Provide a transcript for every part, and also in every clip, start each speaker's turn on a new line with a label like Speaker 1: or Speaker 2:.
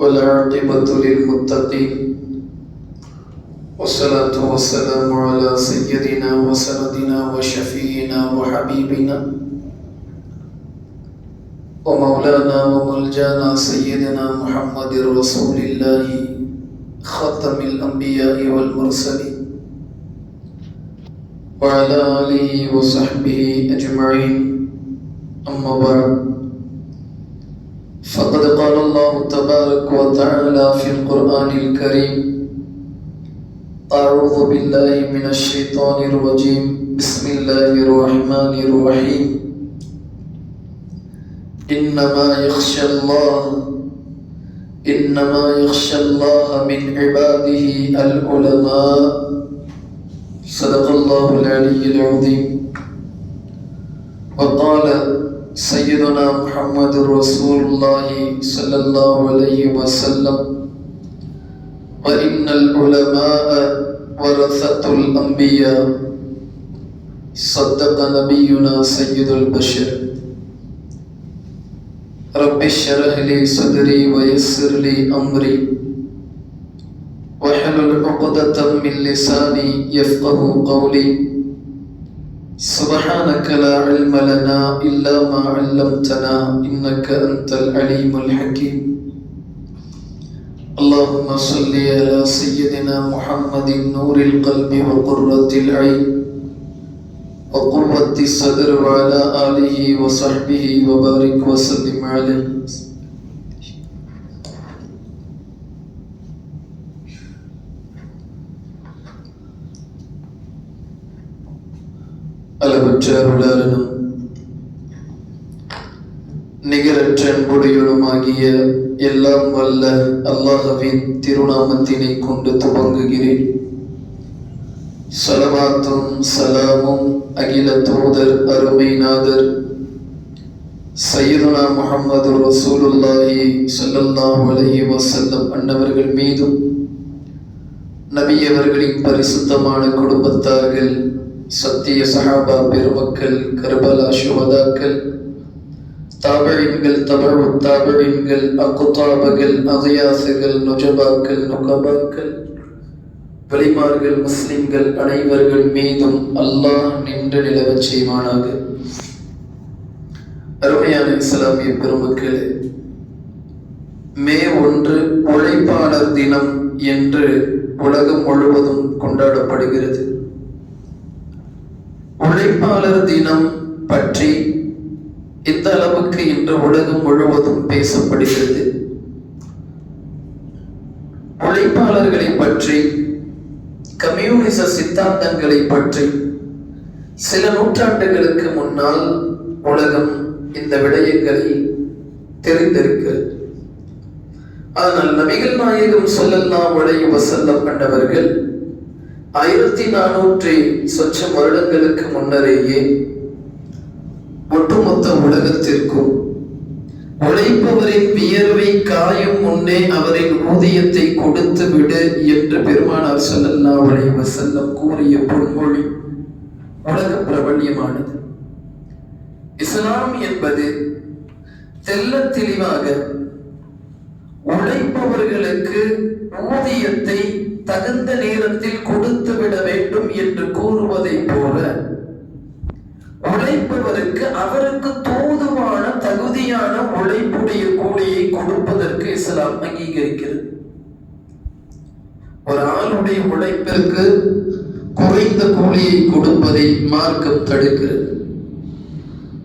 Speaker 1: والعاقبة للمتقين والصلاة والسلام على سيدنا وسندنا وشفينا وحبيبنا ومولانا وملجانا سيدنا محمد رسول الله خاتم الأنبياء والمرسلين وعلى آله وصحبه أجمعين أما بعد فقد قال الله تبارك وتعالى في القرآن الكريم أعوذ بالله من الشيطان الرجيم. بسم الله الرحمن الرحيم. إنما يخشى الله إنما يخشى الله من عباده العلماء. صدق الله العلي العظيم. وقال سيدنا محمد رسول الله صلى الله عليه وسلم. وإن العلماء ورثة الأنبياء صدق نبينا سيد البشر. رب اشرح لي صدري ويسر لي أمري. واحلل عقدة من لساني يفقه قولي. سبحانك لا علم لنا إلا ما علمتنا إنك أنت العليم الحكيم. اللهم صل على سيدنا محمد نور القلب وقرة العين وقوة الصدر وعلى آله وصحبه وبارك وسلم عليه. அளவற்ற அருளாளனும் நிகரற்ற அன்புடையனுமாகிய எல்லாம் வல்ல அல்லாஹ்வின் திருநாமத்தினை கொண்டு துவங்குகிறேன். சலவாத்தும் சலாமும் அகில தூதர் அருமைநாதர் சையதுனா முகமது ரசூலுல்லாஹி ஸல்லல்லாஹு அலைஹி வசல்லம் அன்னவர்கள் மீதும் நபியவர்களின் பரிசுத்தமான குடும்பத்தார்கள் சத்திய சஹாபா பெருமக்கள் கர்பலா சுவதாக்கள் தாபழின்கள் தபழு தாபழின்கள் அக்குத்தாபகள் அகையாசுகள் நுஜபாக்கள் நுகபாக்கள் வெளிமார்கள் முஸ்லிம்கள் அனைவர்கள் மீதும் அல்லாஹ் நின்று நிலவச் செய்வானாக. அருமையான இஸ்லாமிய பெருமக்களே மே ஒன்று உழைப்பாளர் தினம் என்று உலகம் முழுவதும் கொண்டாடப்படுகிறது. உழைப்பாளர் தினம் பற்றி இந்த அளவுக்கு இன்று உலகம் முழுவதும் பேசப்படுகிறது. உழைப்பாளர்களை பற்றி கம்யூனிச சித்தாந்தங்களை பற்றி சில நூற்றாண்டுகளுக்கு முன்னால் உலகம் இந்த விடயங்களை தெரிந்திருக்கிறது. ஆனால் நபிகள் நாயகம் சொல்லல்லாம் உடைய வசல்லம் கண்டவர்கள் ஆயிரத்தி நானூற்றி சொச்சம் வருடங்களுக்கு முன்னரேயே ஒட்டுமொத்த உலகத்திற்கும் உழைப்பவரின் வியர்வை காயும் முன்னே அவரின் ஊதியத்தை கொடுத்து விடு என்று பெருமானார் சொல்லல்லா உடைய வசல்லம் கூறிய பொன்மொழி உலக பிரபல்யமானது. இஸ்லாம் என்பது தெல்ல தெளிவாக உழைப்பவர்களுக்கு ஊதியத்தை தகுந்த நேரத்தில் கொடுத்து விட வேண்டும் என்று கூறுவதை போல உழைப்பவருக்கு அவருக்கு தோதுவான தகுதியான உழைப்புடைய கூலியை கொடுப்பதற்கு இஸ்லாம் அங்கீகரிக்கிறது. ஒரு ஆளுடைய உழைப்பிற்கு குறைந்த கூலியை கொடுப்பதை மார்க்கம் தடுக்கிறது.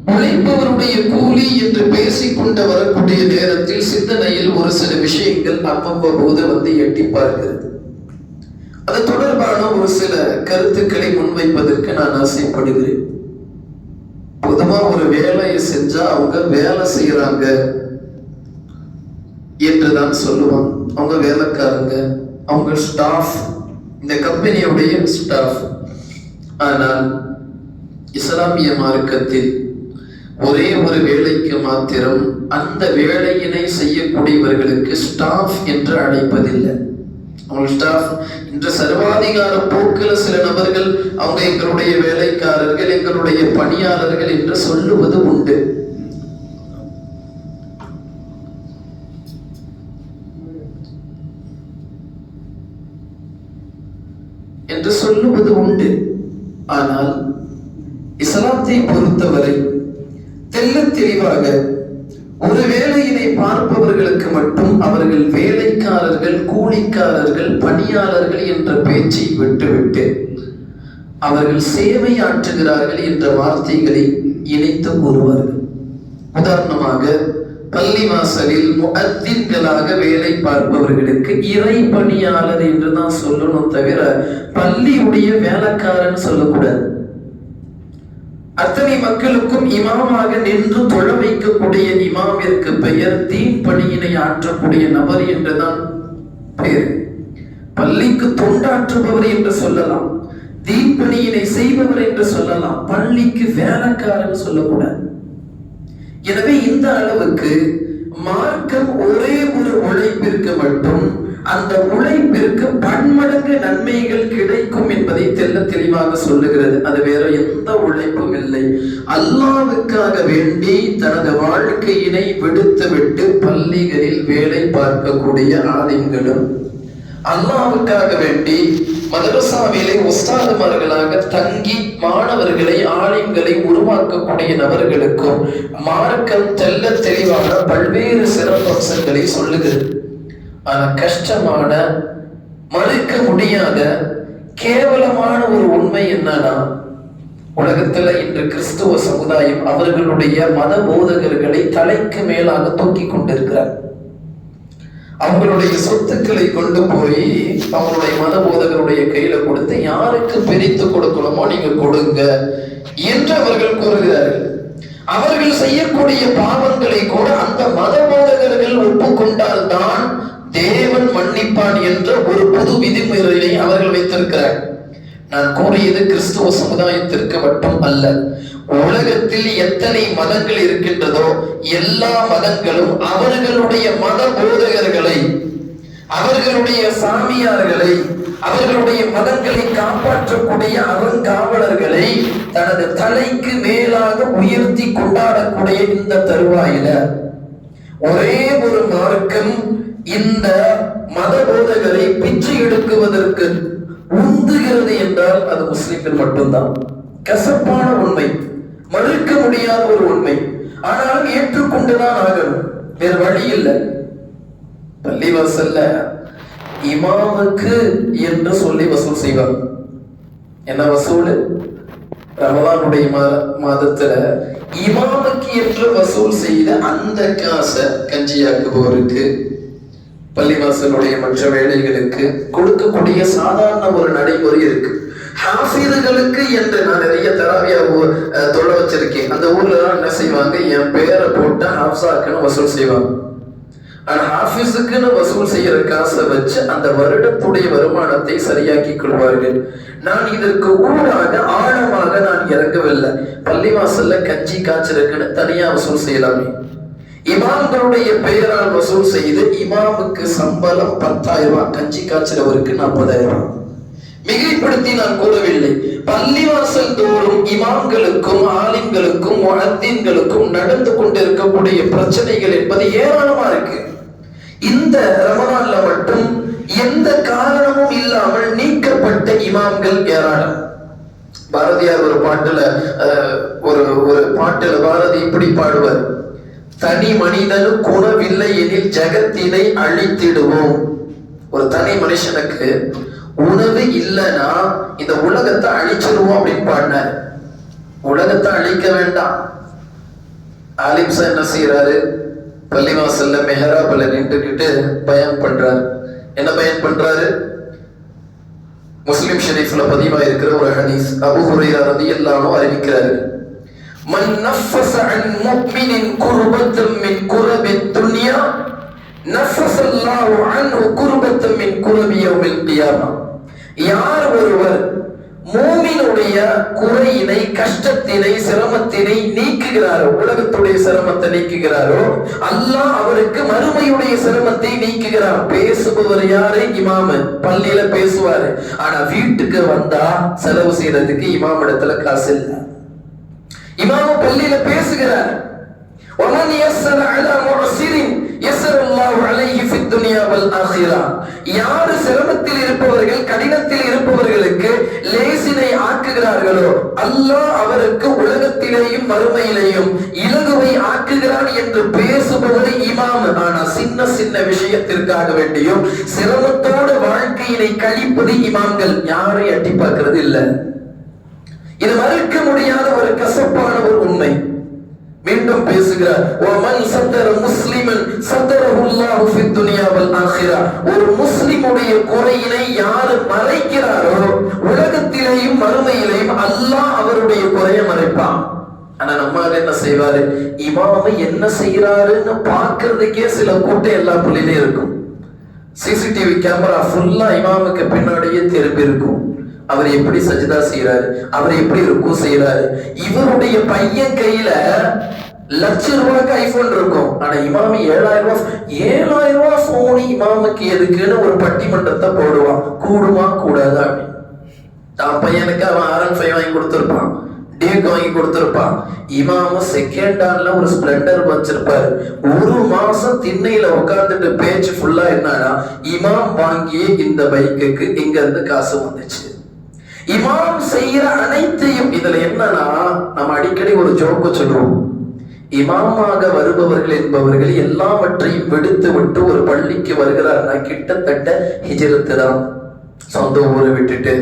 Speaker 1: உழைப்பவருடைய கூலி என்று பேசிக்கொண்டு வரக்கூடிய நேரத்தில் சிந்தனையில் ஒரு சில விஷயங்கள் அவ்வப்போது வந்து எட்டி பார்க்கிறது. அது தொடர்பான ஒரு சில கருத்துக்களை முன்வைப்பதற்கு நான் ஆசைப்படுகிறேன். பொதுவா ஒரு வேலையை செஞ்சா அவங்க வேலை செய்யறாங்க என்றுதான் சொல்லுவாங்க. அவங்க வேலைக்காரங்க அவங்க ஸ்டாஃப் இந்த கம்பெனியுடைய ஸ்டாஃப் ஆனால் இஸ்லாமிய மார்க்கத்தில் ஒரே ஒரு வேலைக்கு மாத்திரம் அந்த வேலையினை செய்யக்கூடியவர்களுக்கு ஸ்டாஃப் என்று அழைப்பதில்லை. அவங்க ஸ்டாஃப் இன்று சர்வாதிகார போக்கில் சில நபர்கள் அவங்க எங்களுடைய வேலைக்காரர்கள் எங்களுடைய பணியாளர்கள் என்று சொல்லுவது உண்டு. என்று சொல்லுவது உண்டு. ஆனால் இஸ்லாத்தை பொறுத்தவரை தெல்ல தெளிவாக ஒருவேளை பார்ப்பவர்களுக்கு மட்டும் அவர்கள் வேலைக்காரர்கள் கூலிக்காரர்கள் பணியாளர்கள் என்ற பேச்சை விட்டுவிட்டு அவர்கள் சேவை ஆற்றுகிறார்கள் என்ற வார்த்தைகளை இணைத்து கூறுவார்கள் உதாரணமாக பள்ளிவாசலில் முகத்தின்களாக வேலை பார்ப்பவர்களுக்கு இறை பணியாளர் என்று தான் சொல்லணும் தவிர பள்ளியுடைய வேலைக்காரன் சொல்லக்கூடாது. அத்தனை மக்களுக்கும் இமாமாக நின்று தொழ வைக்கக்கூடிய இமாமிற்கு பெயர் தீன் பணியினை ஆற்றக்கூடிய நபர் என்றுதான் பெயர் பள்ளிக்கு தொண்டாற்றுபவர் என்று சொல்லலாம். தீப்பணியினை செய்பவர் என்று சொல்லலாம். பள்ளிக்கு வேலைக்காரன் சொல்லக்கூடாது. எனவே இந்த அளவுக்கு மார்க்கம் ஒரே ஒரு உழைப்பிற்கு மட்டும் அந்த உழைப்பிற்கு பன்மடங்கு நன்மைகள் கிடைக்கும் என்பதை தெல்ல தெளிவாக சொல்லுகிறது. அது வேற எந்த உழைப்பும் இல்லை. அல்லாவுக்காக வேண்டி தனது வாழ்க்கையினை விடுத்துவிட்டு பள்ளிகளில் வேலை பார்க்கக்கூடிய ஆலயங்களும் அல்லாவுக்காக வேண்டி மதரசாவிலே உஸ்தாதுமார்களாக தங்கி மாணவர்களை ஆலயங்களை உருவாக்கக்கூடிய நபர்களுக்கும் மார்க்கம் தெல்ல தெளிவான பல்வேறு சிறப்பம்சங்களை சொல்லுகிறது. ஆனா கஷ்டமான மறுக்க முடியாத கேவலமான ஒரு உண்மை என்னன்னா உலகத்துல இன்று கிறிஸ்துவ சமுதாயம் அவர்களுடைய மத போதகர்களை தலைக்கு மேலாக தூக்கி கொண்டிருக்கிறார். அவங்களுடைய சொத்துக்களை கொண்டு போய் அவங்களுடைய மத போதகருடைய கையில கொடுத்து யாருக்கு பிரித்து கொடுக்கணுமோ நீங்க கொடுங்க என்று அவர்கள் கூறுகிறார்கள். அவர்கள் செய்யக்கூடிய பாவங்களை கூட அந்த மத போதகர்கள் ஒப்புக்கொண்டால் தான் தேவன் மன்னிப்பான் என்ற ஒரு புது விதிமுறையை அவர்கள் வைத்திருக்கிறார். நான் கூறியது கிறிஸ்துவ சமுதாயத்திற்கு மட்டும் அல்ல. உலகத்தில் எத்தனை மதங்கள் இருக்கின்றதோ எல்லா மதங்களும் அவர்களுடைய மத போதகர்களை அவர்களுடைய சாமியார்களை அவர்களுடைய மதங்களை காப்பாற்றக்கூடிய அறங்காவலர்களை தனது தலைக்கு மேலாக உயர்த்தி கொண்டாடக்கூடிய இந்த தருவாயில ஒரே ஒரு மார்க்கம் இந்த மத போதைகளை பிச்சு எடுக்குவதற்கு உந்துகிறது என்றால் அது முஸ்லிம்கள் மட்டும்தான். கசப்பான உண்மை மறுக்க முடியாத ஒரு உண்மை. ஆனாலும் ஏற்றுக்கொண்டுதான் ஆகணும். வேற வழி இல்லை. பள்ளிவாசல்ல இமாமுக்கு என்று சொல்லி வசூல் செய்வாங்க. என்ன வசூல்? ரமலானுடைய மாதத்துல இமாமுக்கு என்று வசூல் செய்த அந்த காசை கஞ்சியாக்குபவருக்கு பள்ளிவாசலுடைய மற்ற வேலைகளுக்கு கொடுக்கக்கூடிய சாதாரண ஒரு நடைமுறை இருக்கு. ஹாஃபிதுகளுக்கு என்று நான் நிறைய தராவியா தொலை வச்சிருக்கேன். அந்த ஊர்ல தான் என்ன செய்வாங்க? என் பேரை போட்டு ஹாஃப்ஸாக்குன்னு வசூல் செய்வாங்க. ஆனா ஹாஃபிஸுக்குன்னு வசூல் செய்யற காசை வச்சு அந்த வருடத்துடைய வருமானத்தை சரியாக்கி கொள்வார்கள். நான் இதற்கு ஊடாக ஆழமாக நான் இறங்கவில்லை. பள்ளிவாசல்ல கஞ்சி காய்ச்சிருக்குன்னு தனியா வசூல் செய்யலாமே. இமாம்களுடைய பெயரால் வசூல் செய்து இமாமுக்கு சம்பளம் பத்தாயிரம் ரூபாய் கஞ்சி காய்ச்சலவருக்கு நாற்பதாயிரம் ரூபாய். மிகைப்படுத்தி நான் கூறவில்லை. பள்ளிவாசல் தோறும் இமாம்களுக்கும் ஆலிம்களுக்கும் முழத்தீன்களுக்கும் நடந்து கொண்டிருக்கக்கூடிய பிரச்சனைகள் என்பது ஏராளமா இருக்கு. இந்த ரமணான்ல மட்டும் எந்த காரணமும் இல்லாமல் நீக்கப்பட்ட இமாம்கள் ஏராளம். பாரதியார் ஒரு பாட்டுல ஒரு ஒரு பாட்டுல பாரதி இப்படி பாடுவார். தனி மனிதனும் குணவில்லை எனில் ஜெகத்தினை அழித்திடுவோம். ஒரு தனி மனுஷனுக்கு உணவு இல்லைன்னா இந்த உலகத்தை அழிச்சிருவோம் அப்படின்னு பாடினார். உலகத்தை அழிக்க வேண்டாம். ஆலிம்சா என்ன செய்யறாரு பள்ளிவாசல்ல மெஹராபில் நின்றுக்கிட்டு பயன் பண்றாரு. என்ன பயன் பண்றாரு? முஸ்லிம் ஷெரீஃப்ல பதிவாயிருக்கிற ஒரு ஹனீஸ் அபு ஹுரைரா எல்லாரும் அறிவிக்கிறாரு. من نفس عن مؤمن كربة من كرب الدنيا نفس الله عنه كربة من كرب يوم القيامة. யார் ஒருவர் மூமினுடைய குறையினை கஷ்டத்தினை சிரமத்தினை நீக்குகிறாரோ உலகத்துடைய சிரமத்தை நீக்குகிறாரோ அல்லாஹ் அவருக்கு மறுமையுடைய சிரமத்தை நீக்குகிறார் பேசுபவர் யாரு? இமாம. பள்ளியில பேசுவாரு. ஆனா வீட்டுக்கு வந்தா செலவு செய்யறதுக்கு இமாம் இடத்துல காசு இல்லை இமாம பள்ளியில பேசுகிறார் ومن يسر على معسر يسر الله عليه في الدنيا والآخرة யார் சிரமத்தில் இருப்பவர்கள் கடினத்தில் இருப்பவர்களுக்கு லேசினை ஆக்குகிறார்களோ அல்லாஹ் அவருக்கு உலகத்திலேயும் மறுமையிலேயும் இலகுவை ஆக்குகிறான் என்று பேசுபவர் இமாம் ஆனா சின்ன சின்ன விஷயத்திற்காக வேண்டியும் சிரமத்தோடு வாழ்க்கையினை கழிப்பது இமாம்கள் யாரை அட்டி பார்க்கிறது இல்லை இது மறுக்க முடியாத ஒரு கசப்பான ஒரு உண்மை. மீண்டும் பேசுகிறார் ஒமன் சத்தர முஸ்லிமன் சத்தரஹுல்லாஹு ஃபித் துனியாவல் ஆகிரா. ஒரு முஸ்லிமுடைய குறையினை யார் மறைக்கிறாரோ உலகத்திலேயும் மறுமையிலேயும் அல்லாஹ் அவருடைய குறைய மறைப்பான். ஆனா நம்ம என்ன செய்வாரு? இமாம என்ன செய்யறாருன்னு பாக்குறதுக்கே சில கூட்டம் எல்லா பிள்ளையிலும் இருக்கும். சிசிடிவி கேமரா ஃபுல்லா இமாமுக்கு பின்னாடியே திரும்பி இருக்கும். அவர் எப்படி சஜிதா செய்யறாரு அவர் எப்படி ருக்கு செய்யறாரு இவருடைய பையன் கையில லட்ச ரூபாய்க்கு ஐபோன் இருக்கும். ஆனா இமாமி ஏழாயிரம் ரூபாய் ஏழாயிரம் ரூபாய் போன் இமாமுக்கு எதுக்குன்னு ஒரு பட்டிமன்றத்தை போடுவான். கூடுமா கூடாதா? அப்படின்னு தான் பையனுக்கு அவன் ஆர் ஃபைவ் வாங்கி கொடுத்துருப்பான். டேக் வாங்கி கொடுத்துருப்பான். இமாம செகண்ட் ஹேண்ட்ல ஒரு ஸ்பிளண்டர் வச்சிருப்பாரு. ஒரு மாசம் திண்ணையில உட்கார்ந்துட்டு பேச்சு ஃபுல்லா என்னன்னா இமாம் வாங்கிய இந்த பைக்குக்கு இங்க இருந்து காசு வந்துச்சு. இமாம் செய்யற அனைத்தையும் இதுல என்னன்னா நம்ம அடிக்கடி ஒரு ஜோக்கு சொல்லுவோம். இமாமாக வருபவர்கள் என்பவர்கள் எல்லாவற்றையும் விடுத்து விட்டு ஒரு பள்ளிக்கு வருகிறார்னா கிட்டத்தட்ட ஹிஜரத்து தான் சொந்த ஊரை விட்டுட்டு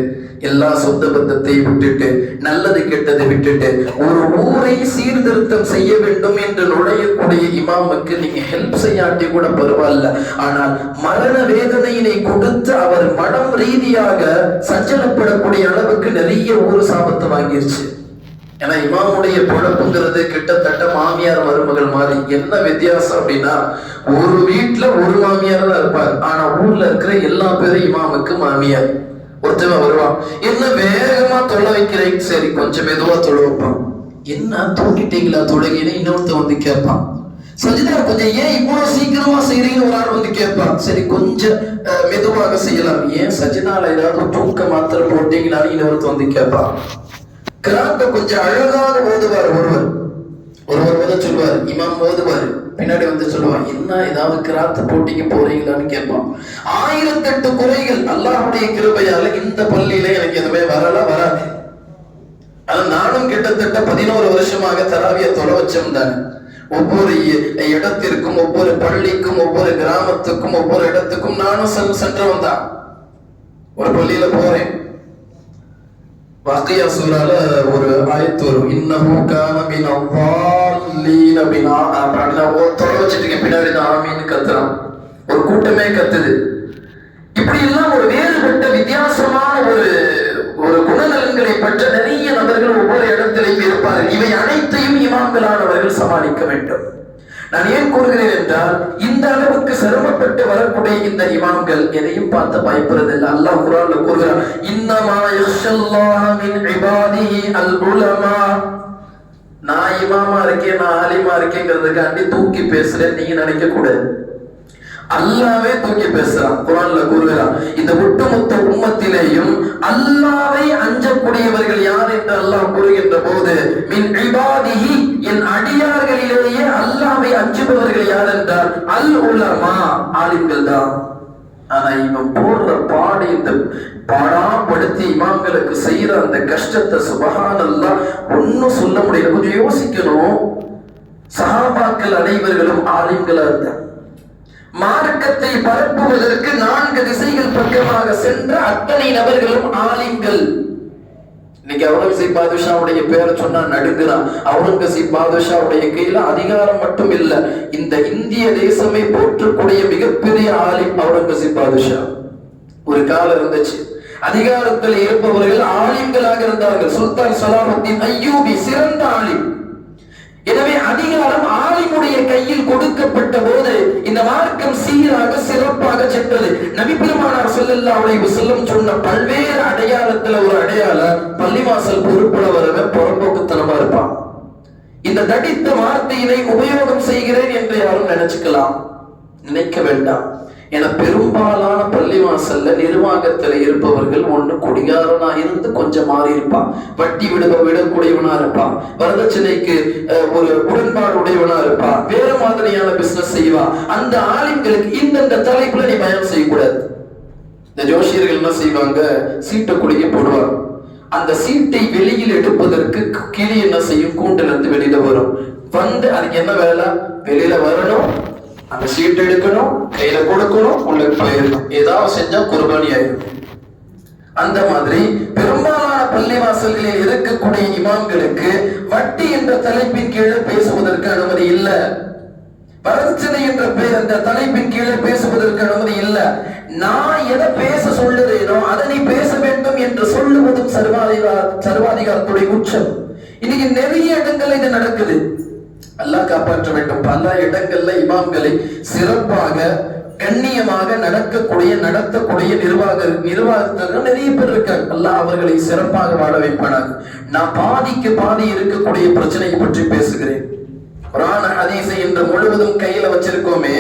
Speaker 1: எல்லா சொந்த பந்தத்தையும் விட்டுட்டு நல்லது கெட்டதை விட்டுட்டு ஒரு ஊரை சீர்திருத்தம் செய்ய வேண்டும் என்று நுழையக்கூடிய இமாமுக்கு நீங்க ஹெல்ப் செய்யாட்டி கூட பரவாயில்ல. ஆனால் மரண வேதனையினை கொடுத்து அவர் மனம் ரீதியாக சஞ்சலப்படக்கூடிய அளவுக்கு நிறைய ஊர் சாபத்தை வாங்கிருச்சு. ஏன்னா இமாமுடைய பொழப்புங்கிறது கிட்டத்தட்ட மாமியார் மருமகள் மாதிரி. என்ன வித்தியாசம் அப்படின்னா ஒரு வீட்டுல ஒரு மாமியார் தான் இருப்பார். ஆனா ஊர்ல இருக்கிற எல்லா பேரும் இமாமுக்கு மாமியார். ஒருத்தவன் வருவான். என்ன வேகமா தொலை வைக்கிறேன். சரி கொஞ்சம் மெதுவா தொலை வைப்பான் என்ன தூக்கிட்டீங்களா தொழுகின்னு இன்னொருத்த வந்து கேட்பான். சஜிதா கொஞ்சம் ஏன் இவ்வளவு சீக்கிரமா செய்யறீங்கன்னு ஒரு ஆள் வந்து கேட்பான். சரி கொஞ்சம் மெதுவாக செய்யலாம். ஏன் சஜினால ஏதாவது தூக்க மாத்திரம் போட்டீங்களான்னு இன்னொருத்த வந்து கேட்பான். கிராக்க கொஞ்சம் அழகாக ஓதுவார் ஒருவர். ஒருவர் வந்து சொல்லுவார் இமாம் மோதுவார் பின்னாடி வந்து சொல்லுவார் என்ன ஏதாவது கிராத்து போட்டிக்கு போறீங்களான்னு கேட்பான். ஆயிரத்தெட்டு குறைகள் அல்லாஹுடைய கிருபையால இந்த பள்ளியில எனக்கு எதுவுமே வரல வராது. ஆனா நானும் கிட்டத்தட்ட பதினோரு வருஷமாக தராவிய தொலை வச்சிருந்தேன். ஒவ்வொரு இடத்திற்கும் ஒவ்வொரு பள்ளிக்கும் ஒவ்வொரு கிராமத்துக்கும் ஒவ்வொரு இடத்துக்கும் நானும் சென்று வந்தான் தான் ஒரு பள்ளியில போறேன். வாக்கியா சூறால ஒரு ஆயத்து வரும். இன்னமும் கான மின் அப்படின்னா அப்படின்னா ஓ தொலை வச்சுட்டு பின்னாடி ஆமீன் கத்துறான். ஒரு கூட்டமே கத்துது. இப்படி எல்லாம் ஒரு வேறுபட்ட வித்தியாசமான ஒரு ஒரு குணநலன்களை பெற்ற நிறைய நபர்கள் ஒவ்வொரு இடத்திலையும் இருப்பார்கள். இவை அனைத்தையும் இமாம்களானவர்கள் சமாளிக்க வேண்டும். நான் ஏன் கூறுகிறேன் என்றால் இந்த அளவுக்கு சிரமப்பட்டு வரக்கூடிய இந்த இமாம்கள் எதையும் பார்த்து பயப்படுறதில்லை. அல்லாஹ் குரான்ல கூறுகிறார் இன்னமா யக்ஷல்லாஹ மின் இபாதிஹி அல் உலமா நான் இமாமா இருக்கேன் நான் ஆலிமா இருக்கேங்கிறதுக்காண்டி தூக்கி பேசுறேன் நீங்க நினைக்க கூடாது அல்லாவே தூக்கி பேசுறான் குரான்ல கூறுகிறான். இந்த ஒட்டுமொத்த உம்மத்திலேயும் அல்லாவை அஞ்சக்கூடியவர்கள் யார் என்று அல்லாஹ் கூறுகின்ற போது மின் இபாதிஹி என் அடியார்களிலேயே அல்லாவை அஞ்சுபவர்கள் யார் என்றால் அல் உலமா ஆலிம்கள் தான். ஆனா இவன் போடுற பாடு இந்த பாடாப்படுத்தி இமாம்களுக்கு செய்யற அந்த கஷ்டத்தை சுபகானல்லா ஒன்னும் சொல்ல முடியல. கொஞ்சம் யோசிக்கணும். சஹாபாக்கள் அனைவர்களும் ஆலிம்களா இருந்தாங்க. மார்க்கத்தை பரப்புவதற்கு நான்கு திசைகள் பக்கமாக சென்ற அத்தனை நபர்களும் ஆலிம்கள். இன்னைக்கு அவுரங்கசீப் பாதுஷாவுடைய பேரை சொன்னா நடுங்குறான். அவுரங்கசீப் பாதுஷாவுடைய கையில அதிகாரம் மட்டும் இல்ல இந்த இந்திய தேசமே போற்றக்கூடிய மிகப்பெரிய ஆலிம் அவுரங்கசீப் பாதுஷா. ஒரு காலம் இருந்துச்சு. அதிகாரத்தில் இருப்பவர்கள் ஆலிம்களாக இருந்தார்கள். சுல்தான் சலாமுத்தீன் ஐயூபி சிறந்த ஆலிம். எனவே அதிகாரம் ஆலிமுடைய கையில் கொடுக்கப்பட்ட போது இந்த மார்க்கம் சீராக சிறப்பாக சென்றது. நபிபெருமானார் பெருமானார் ஸல்லல்லாஹு செல்லும் சொன்ன பல்வேறு அடையாளத்துல ஒரு அடையாளம் பள்ளிவாசல் பொறுப்புல வரவன் புறம்போக்குத்தனமா இருப்பான். இந்த தடித்த வார்த்தையினை உபயோகம் செய்கிறேன் என்று யாரும் நினைச்சுக்கலாம். நினைக்க வேண்டாம். என பெரும்பாலான பள்ளிவாசல்ல நிர்வாகத்துல இருப்பவர்கள் ஒண்ணு குடிகாரனா இருந்து கொஞ்சம் மாறி இருப்பான் வட்டி விடுவ விடக்கூடியவனா இருப்பான் வரதட்சணைக்கு ஒரு உடன்பாடு உடையவனா இருப்பான் வேற மாதிரியான பிசினஸ் செய்வான் அந்த ஆளுங்களுக்கு இந்தந்த தலைப்புல நீ பயணம் செய்யக்கூடாது. இந்த ஜோசியர்கள் என்ன செய்வாங்க? சீட்டை குடிக்க போடுவாங்க. அந்த சீட்டை வெளியில் எடுப்பதற்கு கிளி என்ன செய்யும்? கூண்டுல இருந்து வெளியில வரும். வந்து அதுக்கு என்ன வேலை? வெளியில வரணும். அந்த சீட் எடுக்கணும் கையில கொடுக்கணும் உங்களுக்கு போயிடணும். ஏதாவது செஞ்சா குர்பானி ஆயிடும். அந்த மாதிரி பெரும்பாலான பள்ளிவாசல்களில் இருக்கக்கூடிய இமாம்களுக்கு வட்டி என்ற தலைப்பின் கீழே பேசுவதற்கு அனுமதி இல்லை. வரதட்சணை என்ற பெயர் அந்த தலைப்பின் கீழே பேசுவதற்கு அனுமதி இல்ல. நான் எதை பேச சொல்லுறேனோ அதை நீ பேச வேண்டும் என்று சொல்லுவதும் சர்வாதிகார சர்வாதிகாரத்துடைய உச்சம். இன்னைக்கு நிறைய இடங்கள்ல இது நடக்குது. அல்லாஹ் காப்பாற்ற வேண்டும். பல இடங்கள்ல இமாம்களை சிறப்பாக கண்ணியமாக நடக்கக்கூடிய நடத்தக்கூடிய நிர்வாக நிர்வாகத்தர்கள் நிறைய பேர் இருக்காங்க. அல்லாஹ் அவர்களை சிறப்பாக வாழ வைப்பானாங்க நான் பாதிக்கு பாதி இருக்கக்கூடிய பிரச்சனையை பற்றி பேசுகிறேன். குரான் ஹதீஸை இன்று முழுவதும் கையில வச்சிருக்கோமே.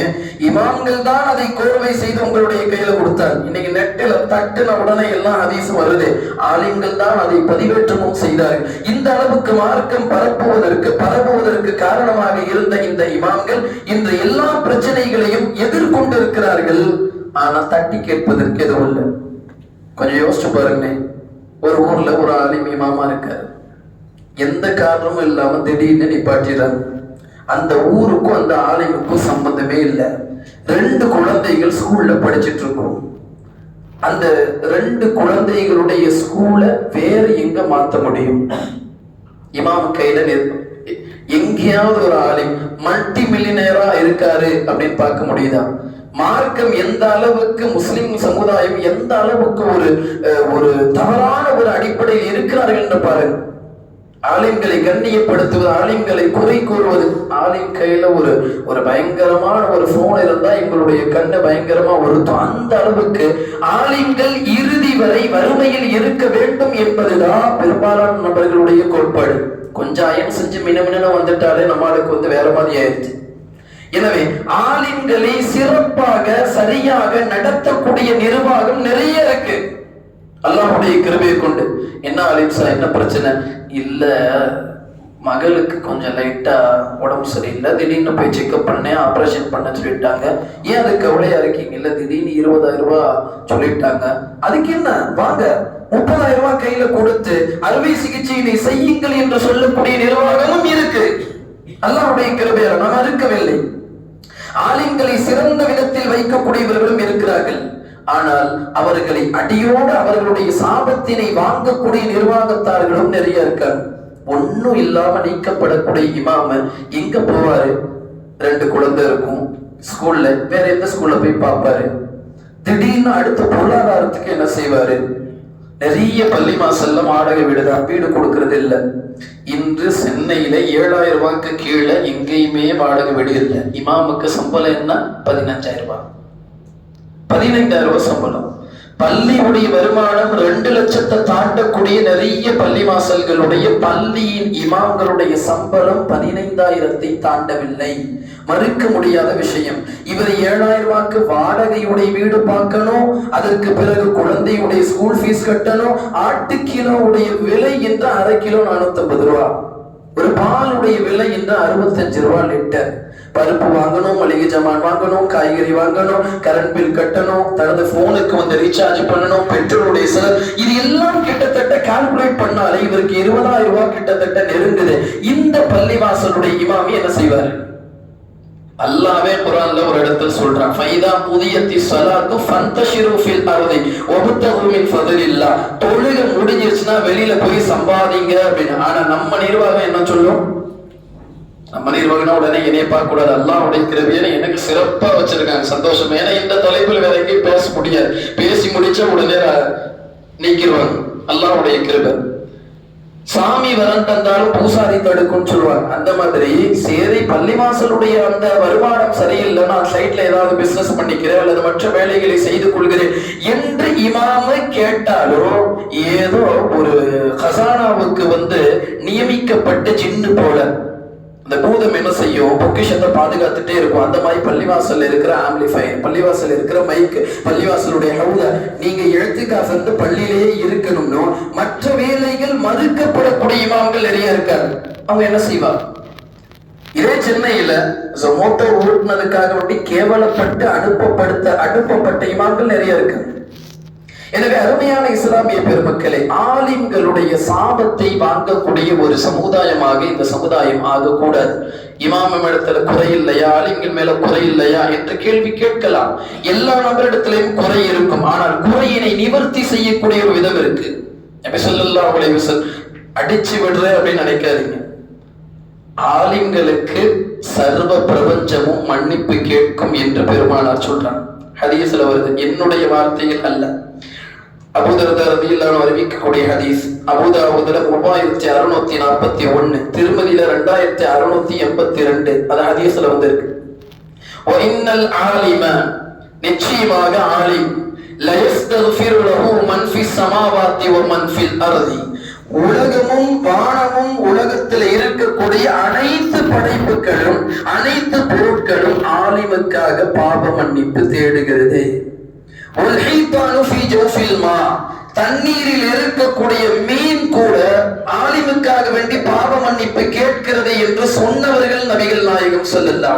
Speaker 1: இமாம்கள் தான் அதை கோர்வை செய்து உங்களுடைய கையில கொடுத்தார். இன்னைக்கு நெட்டில தட்டுன உடனே எல்லாம் ஹதீஸும் வருது. ஆலிம்கள் தான் அதை பதிவேற்றமும் செய்தார்கள். இந்த அளவுக்கு மார்க்கம் பரப்புவதற்கு பரப்புவதற்கு காரணமாக இருந்த இந்த இமாம்கள் இன்று எல்லா பிரச்சனைகளையும் எதிர்கொண்டு இருக்கிறார்கள் ஆனா தட்டி கேட்பதற்கு எதுவும் இல்லை. கொஞ்சம் யோசிச்சு பாருங்களேன். ஒரு ஊர்ல ஒரு ஆலிம் இமாமா இருக்காரு. எந்த காரணமும் இல்லாம திடீர்னு நிப்பாட்டிடுறாங்க. அந்த ஊருக்கும் அந்த ஆலயமுக்கும் சம்பந்தமே இல்லை. ரெண்டு குழந்தைகள் ஸ்கூல்ல படிச்சிட்டு இருக்கோம் அந்த ரெண்டு குழந்தைகளுடைய ஸ்கூலை வேற எங்க மாத்த முடியும்? இமாம் கையில எங்கேயாவது ஒரு ஆலயம் மல்டி மில்லியனரா இருக்காரு அப்படின்னு பார்க்க முடியுதா? மார்க்கம் எந்த அளவுக்கு முஸ்லிம் சமுதாயம் எந்த அளவுக்கு ஒரு ஒரு தவறான ஒரு அடிப்படையில் இருக்கிறார்கள் என்று பாருங்க. ஆலிம்களை கண்ணியப்படுத்துவது ஆலிம்களை குறை கூறுவது. ஆலிம் கையில ஒரு ஒரு பயங்கரமான ஒரு போன் இருந்தா எங்களுடைய கண்ணை பயங்கரமா ஒருத்தம் அந்த அளவுக்கு ஆலிம்கள் இறுதி வரை வறுமையில் இருக்க வேண்டும் என்பதுதான் பெரும்பாலான நபர்களுடைய கோட்பாடு. கொஞ்சம் அயம் செஞ்சு மினமின வந்துட்டாலே நம்மளுக்கு வந்து வேற மாதிரி ஆயிடுச்சு. எனவே ஆலிம்களை சிறப்பாக சரியாக நடத்தக்கூடிய நிர்வாகம் நிறைய இருக்கு. அல்லாஹுடைய கிருபையை கொண்டு. என்ன அலிம்சா என்ன பிரச்சனை? இல்ல மகளுக்கு கொஞ்சம் லைட்டா உடம்பு சரியில்லை. திடீர்னு போய் செக்அப் பண்ணேன் ஆப்ரேஷன் பண்ண சொல்லிட்டாங்க. ஏன் அது கவலையாக இருக்கீங்க? இல்ல திடீர்னு இருபதாயிரம் ரூபாய் சொல்லிட்டாங்க. அதுக்கு என்ன? வாங்க முப்பதாயிரம் ரூபாய் கையில கொடுத்து அறுவை சிகிச்சையினை செய்யுங்கள் என்று சொல்லக்கூடிய நிர்வாகமும் இருக்கு. அல்லாவுடைய கிருபையால் நாம் இருக்கவில்லை ஆலயங்களை சிறந்த விதத்தில் வைக்கக்கூடியவர்களும் இருக்கிறார்கள். ஆனால் அவர்களை அடியோடு அவர்களுடைய சாபத்தினை வாங்கக்கூடிய நிர்வாகத்தார்களும் நிறைய இருக்காங்க. ஒன்னும் இல்லாம நீக்கப்படக்கூடிய இமாம எங்க போவாரு? ரெண்டு குழந்தை இருக்கும். ஸ்கூல்ல வேற எந்த ஸ்கூல்ல போய் பார்ப்பாரு? திடீர்னு அடுத்த பொருளாதாரத்துக்கு என்ன செய்வாரு? நிறைய பள்ளி மாசல்ல வாடகை வீடுதான். வீடு கொடுக்கறது இல்ல. இன்று சென்னையில ஏழாயிரம் ரூபாய்க்கு கீழே எங்கேயுமே வாடகை வீடு இல்லை. இமாமுக்கு சம்பளம் என்ன? பதினஞ்சாயிரம் ரூபாய். பதினைந்தாயிரம் ரூபாய் சம்பளம். பள்ளியுடைய வருமானம் ரெண்டு லட்சத்தை தாண்டக்கூடிய நிறைய பள்ளி வாசல்களுடைய பள்ளியின் இமாம்களுடைய சம்பளம் பதினைந்தாயிரத்தை தாண்டவில்லை. மறுக்க முடியாத விஷயம். இவர் ஏழாயிரம் ரூபாய்க்கு வாடகையுடைய வீடு பார்க்கணும் அதற்கு பிறகு குழந்தையுடைய ஸ்கூல் ஃபீஸ் கட்டணும் ஆட்டு கிலோவுடைய விலை என்று அரை கிலோ நானூத்தி ரூபா. ஒரு பாலுடைய விலை என்று அறுபத்தஞ்சு ரூபா லிட்டர். பருப்பு வாங்கணும் மளிகை ஜாமான் வாங்கணும் காய்கறி வாங்கணும் கரண்ட் பில் கட்டணும் தனது போனுக்கு வந்து ரீசார்ஜ் பண்ணணும் பெட்ரோலுடைய செலவு இது எல்லாம் கிட்டத்தட்ட கால்குலேட் பண்ணாலே இவருக்கு இருபதாயிரம் ரூபாய் கிட்டத்தட்ட நெருங்குது. இந்த பள்ளிவாசலுடைய இமாமி என்ன செய்வாரு? அல்லாவே குரான்ல ஒரு இடத்துல சொல்றான் ஃபைதா புதியத்தி சலாத்து ஃபந்தஷிரு ஃபில் அர்தி வபத்தகு மின் ஃபதலில்லா. தொழுகை முடிஞ்சிருச்சுன்னா வெளியில போய் சம்பாதிங்க அப்படின்னு. ஆனா நம்ம நிர்வாகம் என்ன சொல்லும்? நம்ம நிர்வாகம் உடனே என்னைய பார்க்க கூடாது. அல்லாஹ்வுடைய எனக்கு சிறப்பா வச்சிருக்காங்க. சந்தோஷம். ஏன்னா இந்த தலைப்பில் வேற எங்கேயும் பேச முடியாது. பேசி முடிச்ச உடனே நீக்கிடுவாங்க. அல்லாஹ்வுடைய கிருபை. சாமி வரம் தந்தாலும் பூசாரி தடுக்கும்னு சொல்லுவாங்க. அந்த மாதிரி சரி பள்ளிவாசலுடைய அந்த வருமானம் சரியில்லை நான் சைட்ல ஏதாவது பிசினஸ் பண்ணிக்கிறேன் அல்லது மற்ற வேலைகளை செய்து கொள்கிறேன் என்று இமாம கேட்டாலோ ஏதோ ஒரு ஹசானாவுக்கு வந்து நியமிக்கப்பட்ட ஜின்னு போல. இந்த பூதம் என்ன செய்யும் பொக்கிஷத்தை பாதுகாத்துட்டே இருக்கும். அந்த மாதிரி பள்ளிவாசல்ல இருக்கிற ஆம்பிளிஃபயர் பள்ளிவாசல் இருக்கிற மைக் பள்ளிவாசலுடைய ஹவுத நீங்க எழுத்துக்காக வந்து பள்ளியிலேயே இருக்கணும்னோ மற்ற வேலைகள் மறுக்கப்படக்கூடிய இமாம்கள் நிறைய இருக்காரு அவங்க என்ன செய்வாங்க? இதே சென்னையில மோட்டோ ஓட்டுநருக்காக வேண்டி கேவலப்பட்டு அனுப்பப்படுத்த அனுப்பப்பட்ட இமாம்கள் நிறைய இருக்காங்க. எனவே அருமையான இஸ்லாமிய பெருமக்களை ஆலிம்களுடைய சாபத்தை வாங்கக்கூடிய ஒரு சமுதாயமாக இந்த சமுதாயம் ஆகக்கூடாது. இமாமம் இடத்துல குறை இல்லையா? ஆலிம்கள் மேல குறை இல்லையா? என்ற கேள்வி கேட்கலாம். எல்லா நபரிடத்திலையும் குறை இருக்கும். ஆனால் குறையினை நிவர்த்தி செய்யக்கூடிய ஒரு விதம் இருக்கு. சொல்லல்லா உடைய அலைஹி அடிச்சு விடுற அப்படின்னு நினைக்காதீங்க. ஆலிம்களுக்கு சர்வ பிரபஞ்சமும் மன்னிப்பு கேட்கும் என்று பெருமானார் சொல்றான் ஹதீஸ்ல வருது என்னுடைய வார்த்தைகள் அல்ல. அபூதரதா ரதியில்லான அறிவிக்கக்கூடிய ஹதீஸ். அபூதாவுதுல மூவாயிரத்தி அறுநூத்தி நாற்பத்தி ஒண்ணு திருமதியில ரெண்டாயிரத்தி அறுநூத்தி எண்பத்தி ரெண்டு அது ஹதீஸ்ல வந்திருக்கு. ஒயின்னல் ஆலிம நிச்சயமாக ஆலி லயஸ்தக்ஃபிரு லஹு மன் ஃபிஸ் ஸமாவாத்தி வ மன் ஃபில் அர்தி உலகமும் வானமும் உலகத்தில் இருக்கக்கூடிய அனைத்து படைப்புகளும் அனைத்து பொருட்களும் ஆலிமுக்காக பாப மன்னிப்பு தேடுகிறது. தண்ணீரில் இருக்கக்கூடிய மீன் கூட ஆலிமுக்காக வேண்டி பாவ மன்னிப்பு கேட்கிறது என்று சொன்னவர்கள் நபிகள் நாயகம் சொல்லல்லா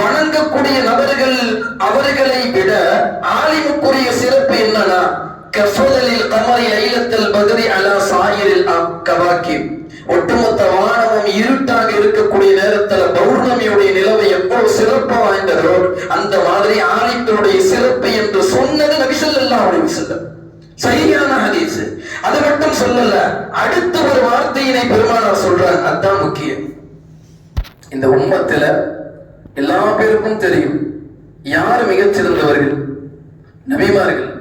Speaker 1: வணங்கக்கூடிய நபர்கள் அவர்களை விட ஆலிமுக்குரிய சிறப்பு என்னன்னா கஃபதலில் கமரி ஐலத்தில் பகரி அலா சாயிரில் கவாக்கிம் ஒட்டுமொத்த வானமும் இருட்டாக இருக்கக்கூடிய நேரத்துல பௌர்ணமியுடைய நிலவை எவ்வளவு சிறப்பு வாய்ந்ததோ அந்த மாதிரி ஆலிம்களுடைய சிறப்பு என்று சொன்னது நபிசல் ஸல்லல்லாஹு அலைஹி சரியான ஹதீஸ். அது மட்டும் சொல்லல அடுத்த ஒரு வார்த்தையினை பெருமானார் சொல்றாங்க அதான் முக்கியம். இந்த உம்மத்துல எல்லா பேருக்கும் தெரியும் யார் மிகச்சிறந்தவர்கள்? நபிமார்கள்.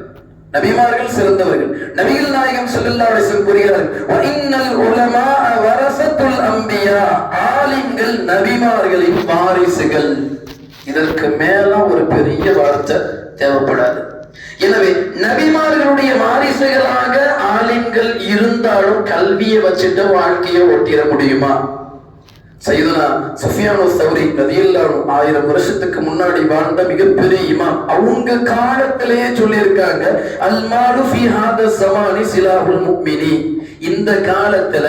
Speaker 1: நபிமார்கள் சிறந்தவர்கள். நபிகள் நாயகம் ஸல்லல்லாஹு கூறுகிறார்கள் இன்னல் உலமா வரசத்துல் அம்பியா. ஆலிம்கள் நபிமார்களின் வாரிசுகள். இதற்கு மேல ஒரு பெரிய வார்த்தை தேவைப்படாது. எனவே நபிமார்களுடைய வாரிசுகளாக ஆலிம்கள் இருந்தாலும் கல்வியை வச்சுட்டு வாழ்க்கையை ஒட்டிட முடியுமா? சைதனா சுஃபியானோ சௌரி ரதியல்லாஹு ஆயிரம் வருஷத்துக்கு முன்னாடி வாழ்ந்த மிகப்பெரிய இமாம். அவங்க காலத்திலேயே சொல்லியிருக்காங்க அல் ஃபிஹாத சமானி ஹாத சிலாஹுல் முக்மினி இந்த காலத்துல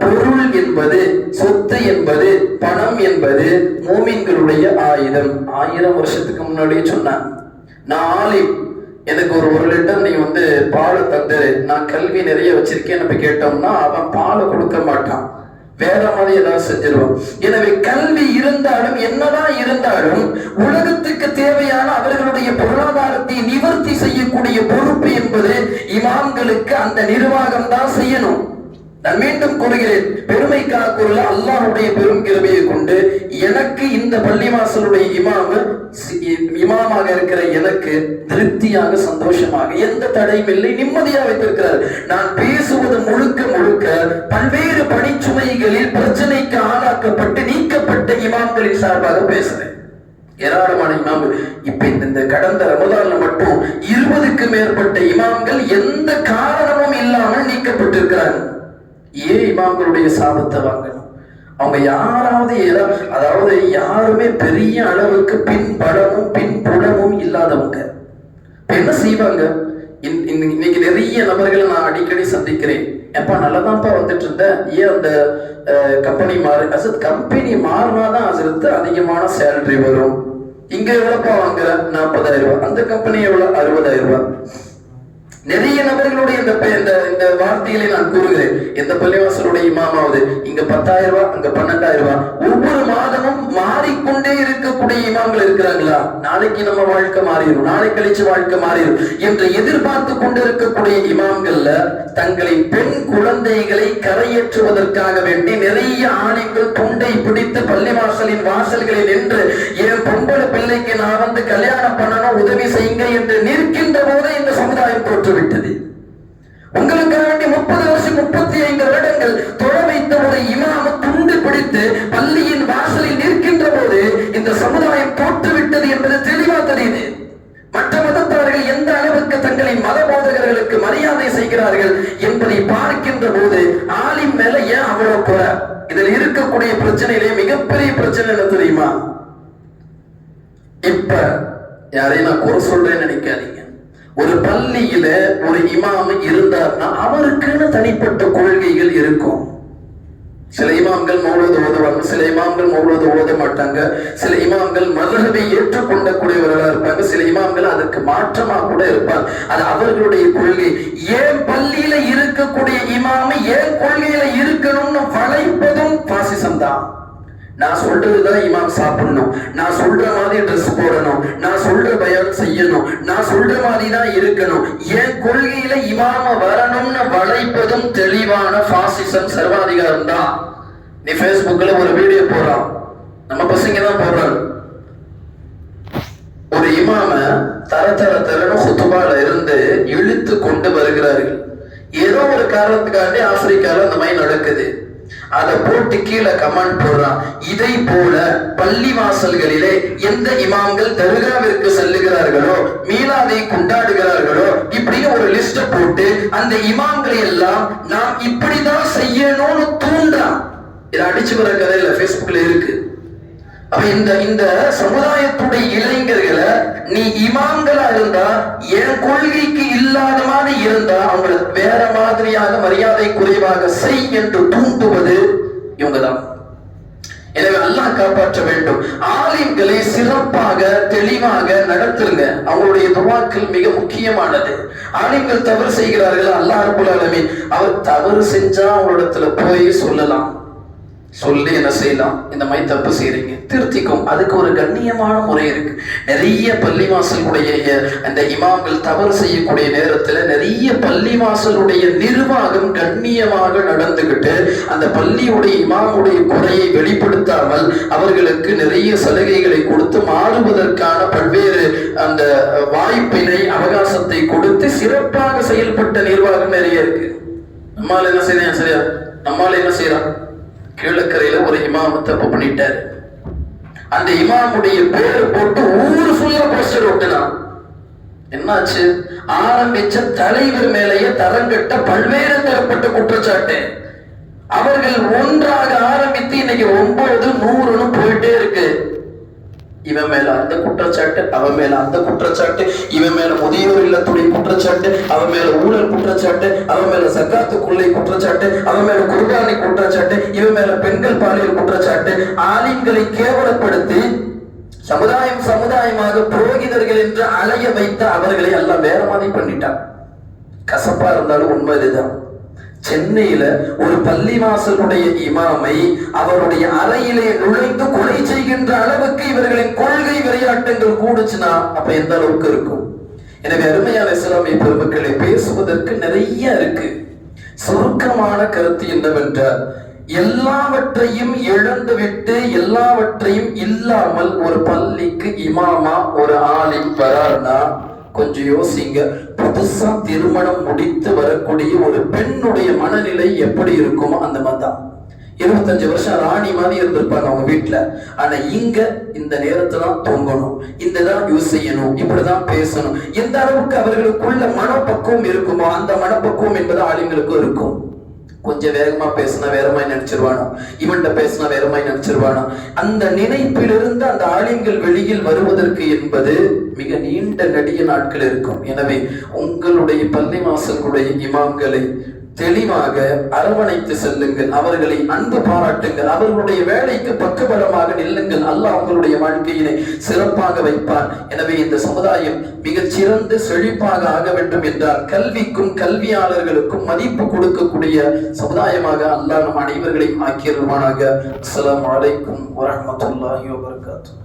Speaker 1: பொருள் என்பது சொத்து என்பது பணம் என்பது மூமின்களுடைய ஆயுதம். ஆயிரம் வருஷத்துக்கு முன்னாடியே சொன்னான் நான் ஆலிம். எனக்கு ஒரு ஒரு லிட்டர் நீ வந்து பாலை தந்துரு நான் கல்வி நிறைய வச்சிருக்கேன் நம்ம கேட்டோம்னா அவன் பாலை கொடுக்க மாட்டான். வேற மாதிரி ஏதாவது செஞ்சிருவோம். எனவே கல்வி இருந்தாலும் என்னதான் இருந்தாலும் உலகத்துக்கு தேவையான அவர்களுடைய பொருளாதாரத்தை நிவர்த்தி செய்யக்கூடிய பொறுப்பு என்பது இமாம்களுக்கு அந்த நிர்வாகம் தான் செய்யணும். நான் மீண்டும் கூறுகிறேன் பெருமைக்காக கூறல அல்லாஹுடைய பெரும் கிருமையை கொண்டு எனக்கு இந்த பள்ளிவாசலுடைய இமாம இமாமாக இருக்கிற எனக்கு திருப்தியாக சந்தோஷமாக எந்த தடையும் இல்லை நிம்மதியாக வைத்திருக்கிறார். நான் பேசுவது முழுக்க முழுக்க பல்வேறு பணிச்சுமைகளில் பிரச்சனைக்கு ஆளாக்கப்பட்டு நீக்கப்பட்ட இமாம்களின் சார்பாக பேசுறேன் ஏராளமான இமாம்கள் இப்ப இந்த இந்த கடந்த ரமதான்ல மட்டும் இருபதுக்கு மேற்பட்ட இமாம்கள் எந்த காரணமும் இல்லாமல் நீக்கப்பட்டிருக்கிறாங்க ஏன் இமாம்களுடைய சாபத்தை வாங்கணும்? அவங்க யாராவது அதாவது யாருமே பெரிய அளவுக்கு பின்பலமும் பின்புலமும் இல்லாதவங்க. என்ன செய்வாங்க? இன்- இன்னைக்கு நிறைய நபர்களை நான் அடிக்கடி சந்திக்கிறேன். எப்பா நல்லதான்ப்பா வந்துட்டு இருந்த ஏன் அந்த கம்பெனி மாறு அசத் கம்பெனி மாறினாதான் அசத்து அதிகமான சேலரி வரும். இங்க எவ்வளவுப்பா வாங்குற? நாற்பதாயிரம் ரூபாய். அந்த கம்பெனி எவ்வளவு அறுபதாயிரம் ரூபாய். நிறைய நபர்களுடைய இந்த இந்த இந்த வார்த்தைகளை நான் கூறுகிறேன். எந்த பள்ளிவாசலுடைய இமாமாவது இங்க பத்தாயிரம் ரூபாய் அங்க பன்னெண்டாயிரம் ரூபாய் ஒவ்வொரு மாதமும் மாறிக்கொண்டே இருக்கக்கூடிய இமாம்கள் இருக்கிறாங்களா நாளைக்கு நம்ம வாழ்க்கை மாறிடும் நாளை கழிச்சு வாழ்க்கை மாறிடும் என்று எதிர்பார்த்து கொண்டிருக்கக்கூடிய இமாம்கள்ல தங்களின் பெண் குழந்தைகளை கரையேற்றுவதற்காக வேண்டி நிறைய ஆணைகள் துண்டை பிடித்து பள்ளிவாசலின் வாசல்களில் நின்று என் பொம்பளை பிள்ளைக்கு நான் வந்து கல்யாணம் பண்ணணும் உதவி செய்யுங்க என்று நிற்கின்ற போதே இந்த சமுதாயம் உங்களுக்காக முப்பது வருஷம்
Speaker 2: முப்பத்தி ஐந்து வருடங்கள் தொழ வைத்த ஒரு இமாம துண்டு பிடித்து பள்ளியின் வாசலில் நிற்கின்ற போது இந்த சமுதாயம் தோற்றுவிட்டது என்பது தெளிவா தெரியுது. மற்ற மதத்தவர்கள் எந்த அளவுக்கு தங்களை மத போதகர்களுக்கு மரியாதை செய்கிறார்கள் என்பதை பார்க்கின்ற போது ஆலிம் மேல ஏன் அவ்வளவு குறை? இதில் இருக்கக்கூடிய பிரச்சனையிலே மிகப்பெரிய பிரச்சனை என்ன தெரியுமா? இப்ப யாரையும் நான் குறை சொல்றேன்னு நினைக்காதீங்க. ஒரு பள்ளியில ஒரு இமாம் இருந்தார்னா அவருக்குன்னு தனிப்பட்ட கொள்கைகள் இருக்கும். சில இமாம்கள் மௌலது ஓதுவாங்க சில இமாம்கள் மௌலது ஓத மாட்டாங்க சில இமாம்கள் மதுகவை ஏற்றுக்கொள்ளக்கூடியவர்களா இருப்பாங்க சில இமாம்கள் அதுக்கு மாற்றமா கூட இருப்பாங்க. அது அவர்களுடைய கொள்கை. ஏன் பள்ளியில இருக்கக்கூடிய இமாம ஏன் கொள்கையில இருக்கணும்னு வளைப்பதும் பாசிசம் தான் நான் சொல்றதுதான் இமாம் சாப்பிடணும். நான் சொல்ற மாதிரி ட்ரெஸ் போடணும். நான் சொல்ற பயம் செய்யணும். நான் சொல்ற மாதிரி தான் இருக்கணும். என் கொள்கையில இமாம வரணும்னு வளைப்பதும் தெளிவான பாசிசம் சர்வாதிகாரம் தான். நீ ஃபேஸ்புக்கில் ஒரு வீடியோ போடுறான். நம்ம பசங்க தான் போடுறாங்க. ஒரு இமாம தர தர தரன்னு ஹுத்துபால இருந்து இழுத்து கொண்டு வருகிறார்கள். ஏதோ ஒரு காரணத்துக்காண்டி ஆப்பிரிக்கால அந்த மாதிரி நடக்குது. அதை போட்டு கீழே கமெண்ட் போடுறான். இதை போல பள்ளி வாசல்களிலே எந்த இமாம்கள் தர்காவிற்கு செல்லுகிறார்களோ மீலாதை கொண்டாடுகிறார்களோ இப்படின்னு ஒரு லிஸ்ட போட்டு அந்த இமாம்களை எல்லாம் நாம் இப்படிதான் செய்யணும்னு தூண்டான் இதை அடிச்சு வர கதையில Facebookல இருக்கு. இந்த இந்த சமுதாயத்துடைய இளைஞர்களை நீ இமாம்களா இருந்தா என் கொள்கைக்கு இல்லாத மாதிரி இருந்தா அவங்களை வேற மாதிரியாக மரியாதை குறைவாக செய் என்று தூண்டுவது இவங்கதான். எனவே அல்லாஹ் காப்பாற்ற வேண்டும். ஆலிம்களை சிறப்பாக தெளிவாக நடத்துங்க. அவங்களுடைய துவாக்கள் மிக முக்கியமானது. ஆலிம்கள் தவறு செய்கிறார்கள்? அல்லாஹ் அவர் தவறு செஞ்சா அவங்களிடத்துல போய் சொல்லலாம். சொல்லி என்ன செய்யலாம்? இந்த மாதிரி தப்பு செய்றீங்க. திருத்திக்கும் அதுக்கு ஒரு கண்ணியமான முறை இருக்கு. நிறைய பள்ளிவாசலுடைய அந்த இமாம்கள் தவறு செய்யக்கூடிய நேரத்துல நிறைய பள்ளிவாசலுடைய நிர்வாகம் கண்ணியமாக நடந்துகிட்டு அந்த பள்ளியுடைய இமாமுடைய குறையை வெளிப்படுத்தாமல் அவர்களுக்கு நிறைய சலுகைகளை கொடுத்து மாறுவதற்கான பல்வேறு அந்த வாய்ப்பினை அவகாசத்தை கொடுத்து சிறப்பாக செயல்பட்ட நிர்வாகம் நிறைய இருக்கு. நம்மால் என்ன செய்யறேன் சரியா? நம்மால் என்ன செய்யறான் கீழக்கரையில ஒரு இமாம தப்பு பண்ணிட்டாரு. அந்த இமாமுடைய பேர் போட்டு ஊர் ஃபுல்லா போஸ்டர் ஒட்டினான். என்னாச்சு? ஆரம்பிச்ச தலைவர் மேலேயே தரங்கட்ட பல்வேறு தரப்பட்ட குற்றச்சாட்டு. அவர்கள் ஒன்றாக ஆரம்பித்து இன்னைக்கு ஒன்பது நூறு இவன் மேல அந்த குற்றச்சாட்டு அவன் மேல அந்த குற்றச்சாட்டு இவன் மேல முதியோர் இல்லத்துடைய குற்றச்சாட்டு அவன் மேல ஊழல் குற்றச்சாட்டு அவன் மேல சக்காத்து கொள்ளை குற்றச்சாட்டு அவன் மேல குர்பானி குற்றச்சாட்டு இவன் மேல பெண்கள் பாலியல் குற்றச்சாட்டு ஆலிம்களை கேவலப்படுத்தி சமுதாயம் சமுதாயமாக புரோகிதர்கள் என்று அலைய வைத்த அவர்களை எல்லாம் வேற மாதிரி பண்ணிட்டான். கசப்பா இருந்தாலும் உண்மை இதுதான். சென்னையில ஒரு பள்ளிவாசலுடைய இமாமை அவருடைய அறையிலே நுழைந்து கொலை செய்கின்ற அளவுக்கு இவர்களின் கொள்கை விளையாட்டங்கள் கூடுச்சுன்னா அப்ப எந்த அளவுக்கு இருக்கும்? எனவே அருமையான இஸ்லாமிய பெருமக்களை பேசுவதற்கு நிறைய இருக்கு. சுருக்கமான கருத்து என்னவென்றால் எல்லாவற்றையும் இழந்துவிட்டு எல்லாவற்றையும் இல்லாமல் ஒரு பள்ளிக்கு இமாமா ஒரு ஆளின் வரார்னா கொஞ்சம் யோசிங்க புதுசா திருமணம் முடித்து வரக்கூடிய ஒரு பெண்ணுடைய மனநிலை எப்படி இருக்குமோ அந்த மாதிரி தான் இருபத்தஞ்சு வருஷம் ராணி மாதிரி இருந்திருப்பாங்க அவங்க வீட்டுல ஆனா இங்க இந்த நேரத்துல தூங்கணும். தொங்கணும் இந்த தான் யூஸ் செய்யணும். இப்படிதான் பேசணும். எந்த அளவுக்கு அவர்களுக்குள்ள மனப்பக்குவம் இருக்குமோ அந்த மனப்பக்குவம் என்பது ஆளுங்களுக்கும் இருக்கும். கொஞ்சம் வேகமா பேசினா வேறமாய் நினைச்சிருவானோ? இவன்கிட்ட பேசினா வேறமாய் நினைச்சிருவானோ? அந்த நினைப்பிலிருந்து அந்த ஆலிம்கள் வெளியில் வருவதற்கு என்பது மிக நீண்ட நெடிய நாட்கள் இருக்கும். எனவே உங்களுடைய பள்ளி வாசல்களுடைய இமாம்களை தெளிவாக அரவணைத்து செல்லுங்கள். அவர்களை அன்பு பாராட்டுங்கள். அவர்களுடைய வேலைக்கு பக்கபலமாக நில்லுங்கள். அல்லாஹ் உங்களுடைய வாழ்க்கையினை சிறப்பாக வைப்பார். எனவே இந்த சமுதாயம் மிகச் சிறந்து செழிப்பாக ஆக வேண்டும் என்றால் கல்விக்கும் கல்வியாளர்களுக்கும் மதிப்பு கொடுக்கக்கூடிய சமுதாயமாக அல்லாஹ் நம் அனைவர்களையும் ஆக்கியிருவானாக அஸ்லாம் வலைக்கும் வரமத்துல்லாஹி வபர்காத்து